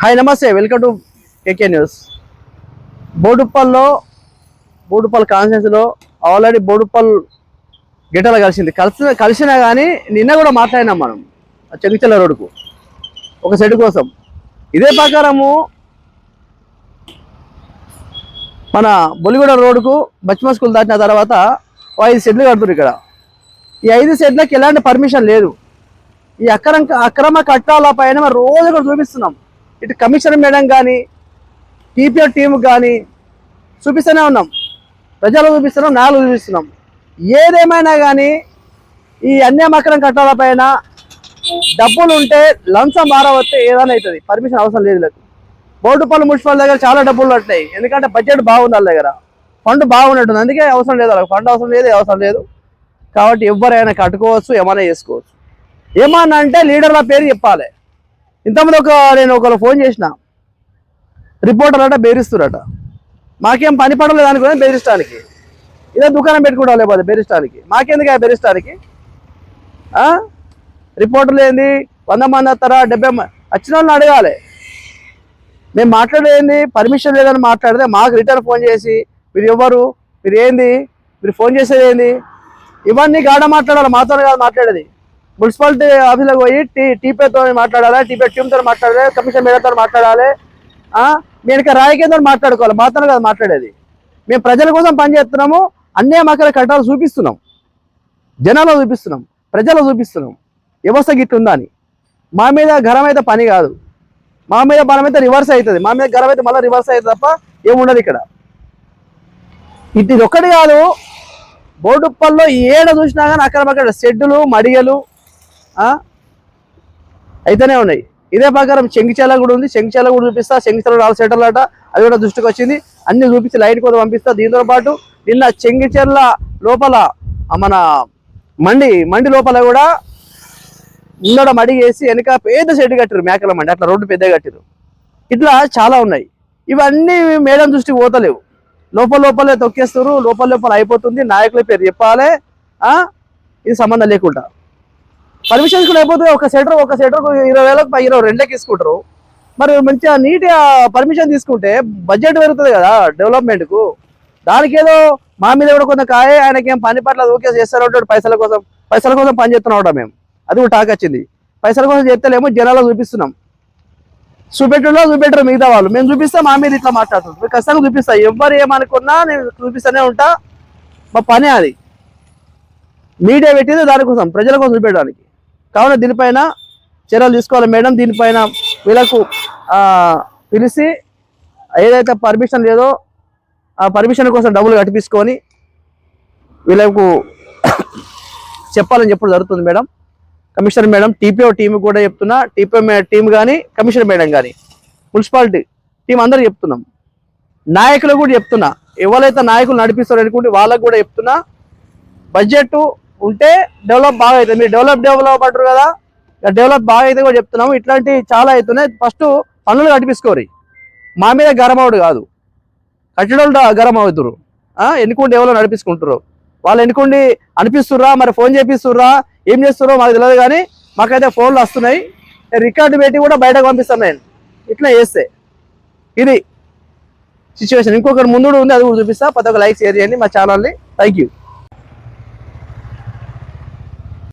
Hi నమస్తే. Welcome to KK news. బోడుప్పల్లో Boduppal కాన్ఫరెన్స్లో already Boduppal గిట్టల కలిసింది. కలిసి కలిసినా కానీ నిన్న కూడా మాట్లాడినాం మనం ఆ రోడ్డుకు. ఒక సెట్ కోసం. ఇదే ప్రకారము మన బొలిగూడ రోడ్డుకు బచ్మ స్కూల్ దాటిన తర్వాత ఐదు సెట్లు కడుతున్నారు ఇక్కడ. ఈ ఐదు సెట్లకి ఎలాంటి పర్మిషన్ లేదు. ఈ అక్రమ అక్రమ కట్టాల పైన మనం రోజు కూడా చూపిస్తున్నాం. ఇటు కమిషనర్ మేడం కానీ టీపీఆర్ టీం కానీ చూపిస్తూనే ఉన్నాం. ప్రజలు చూపిస్తున్నాం నాలుగు చూపిస్తున్నాం. ఏదేమైనా కానీ ఈ అన్యమకరం కట్టాల పైన డబ్బులు ఉంటే లంచం మారవస్తే ఏదైనా అవుతుంది. పర్మిషన్ అవసరం లేదు లేదు బోర్డుపల్లి మున్సిపల్ దగ్గర చాలా డబ్బులు పట్టినాయి ఎందుకంటే బడ్జెట్ బాగుంది వాళ్ళ దగ్గర. ఫండ్ బాగున్నట్టుంది. అందుకే అవసరం లేదు వాళ్ళకి. ఫండ్ అవసరం లేదు అవసరం లేదు. కాబట్టి ఎవరైనా కట్టుకోవచ్చు ఏమైనా చేసుకోవచ్చు. ఏమన్నా అంటే లీడర్ల పేరు చెప్పాలి. ఇంతమంది ఒక నేను ఒకరు ఫోన్ చేసిన. రిపోర్టర్ అట బెదిరిస్తురట మాకేం పని పడలేదు అనుకుని బెదిరిస్తానికి ఇదే దుకాణం పెట్టుకోవడం లేకపోతే బెదిరిస్తానికి మాకెందుకు ఆ బెదిరిస్తానికి ఆ? రిపోర్టర్లు ఏంది? వంద మంది వస్తారా? డెబ్బై మంది వచ్చిన వాళ్ళని అడగాలి. మేము మాట్లాడేది పర్మిషన్ లేదని మాట్లాడితే మాకు రిటర్న్ ఫోన్ చేసి మీరు ఎవరు మీరు ఏంది? మీరు ఫోన్ చేసేది ఏంది? ఇవన్నీ గాఢ మాట్లాడాలి మాతో కాదు మాట్లాడేది. మున్సిపాలిటీ ఆఫీస్లోకి పోయి టీ టీపీతో మాట్లాడాలి? టీపీ టీమ్తో మాట్లాడాలి? కమిషన్ మేడతో మాట్లాడాలి? ఆ? మేము రాయకేంద్రం మాట్లాడుకోవాలి? మాత్రం కాదు మాట్లాడేది. మేము ప్రజల కోసం పనిచేస్తున్నాము అన్యాయం అక్కడ కట్టాలు చూపిస్తున్నాం. జనాలు చూపిస్తున్నాం. ప్రజలు చూపిస్తున్నాం. వ్యవస్థ గిట్టుందా అని. మా మీద ఘరం అయితే పని కాదు. మా మీద బలం అయితే రివర్స్ అవుతుంది. మా మీద గరం అయితే మళ్ళీ రివర్స్ అవుతుంది తప్ప ఏముండదు ఇక్కడ. ఇది ఒక్కటి కాదు. బోర్డుప్పల్లో ఏడ చూసినా కానీ అక్కడ అక్కడ షెడ్డులు మడిగలు అయితేనే ఉన్నాయి. ఇదే ప్రకారం చెంగిచేల కూడా ఉంది. చెంగిచెల కూడా చూపిస్తా. చెంగిచెల నాలుగు సెటర్లు అట అది కూడా దృష్టికి వచ్చింది. అన్ని చూపించి లైట్ కూడా పంపిస్తా. దీంతో పాటు నిన్న చెంగిచెర్ల లోపల మన మండి మండి లోపల కూడా ముందడ మడి వేసి వెనక పెద్ద షెడ్ కట్టారు మేకల మండి. అట్లా రోడ్డు పెద్దగా కట్టారు ఇట్లా చాలా ఉన్నాయి. ఇవన్నీ మేడం దృష్టికి పోతలేవు. లోపల లోపలే తొక్కేస్తారు లోపల లోపల అయిపోతుంది. నాయకుల పేరు చెప్పాలి. ఆ? ఇది సంబంధం లేకుండా. పర్మిషన్స్ కూడా ఒక సెటర్ ఒక సెటర్ ఇరవై వేలకు పై ఇరవై రెండేకి తీసుకుంటారు. మరి మంచిగా నీట్గా పర్మిషన్ తీసుకుంటే బడ్జెట్ పెరుగుతుంది కదా డెవలప్మెంట్కు దానికి ఏదో మా మీద కూడా కొంత కాయ ఆయనకి ఏం పని పట్ల ఓకే చేస్తారు ఉంటాడు పైసల కోసం పైసల కోసం పని చేస్తున్నాం మేము. అది కూడా టాక్ వచ్చింది. పైసల కోసం చేస్తలేమో జనాల్లో చూపిస్తున్నాం. చూపెట్టడంలో చూపెట్టరు మిగతా వాళ్ళు. మేము చూపిస్తే మా మీద ఇట్లా మాట్లాడుతున్నాం మేము ఖచ్చితంగా చూపిస్తా. ఎవరు ఏమనుకున్నా నేను చూపిస్తూనే ఉంటా. మా పనే అది. మీడియా పెట్టింది దానికోసం ప్రజల కోసం చూపెట్టడానికి. కావున దీనిపైన చర్యలు తీసుకోవాలి. మేడం దీనిపైన వీళ్ళకు పిలిచి ఏదైతే పర్మిషన్ లేదో ఆ పర్మిషన్ కోసం డబ్బులు కట్టించుకొని వీళ్ళకు చెప్పాలని చెప్పడం జరుగుతుంది madam. Commissioner madam TPO team కూడా చెప్తున్నా. టీపీఓ టీం కానీ కమిషనర్ మేడం కానీ మున్సిపాలిటీ టీం అందరూ చెప్తున్నాం. నాయకులు కూడా చెప్తున్నా. ఎవరైతే నాయకులు నడిపిస్తారు అనుకుంటే వాళ్ళకు కూడా చెప్తున్నా. బడ్జెట్ ఉంటే డెవలప్ బాగా అవుతుంది మీరు డెవలప్ డెవలప్ అంటారు కదా. డెవలప్ బాగా అయితే కూడా చెప్తున్నాము. ఇట్లాంటి చాలా అవుతున్నాయి. ఫస్ట్ పనులు కట్టించుకోరు మా మీద గరం అవుడు కాదు కట్టడం గరం అవుతురు ఎన్నుకుంటే ఎవరో నడిపించుకుంటారు వాళ్ళు ఎన్నుకుండి అనిపిస్తుర్రా మరి ఫోన్ చేపిస్తుర్రా ఏం చేస్తుర్రో మాకు తెలియదు కానీ మాకైతే ఫోన్లు వస్తున్నాయి. రికార్డు పెట్టి కూడా బయటకు పంపిస్తాను నేను. ఇట్లా చేస్తే. ఇది సిచ్యువేషన్ ఇంకొకటి ముందు ఉంది అది కూడా చూపిస్తా. ప్రతి ఒక్క లైక్ షేర్ చేయండి మా ఛానల్ని థ్యాంక్ యూ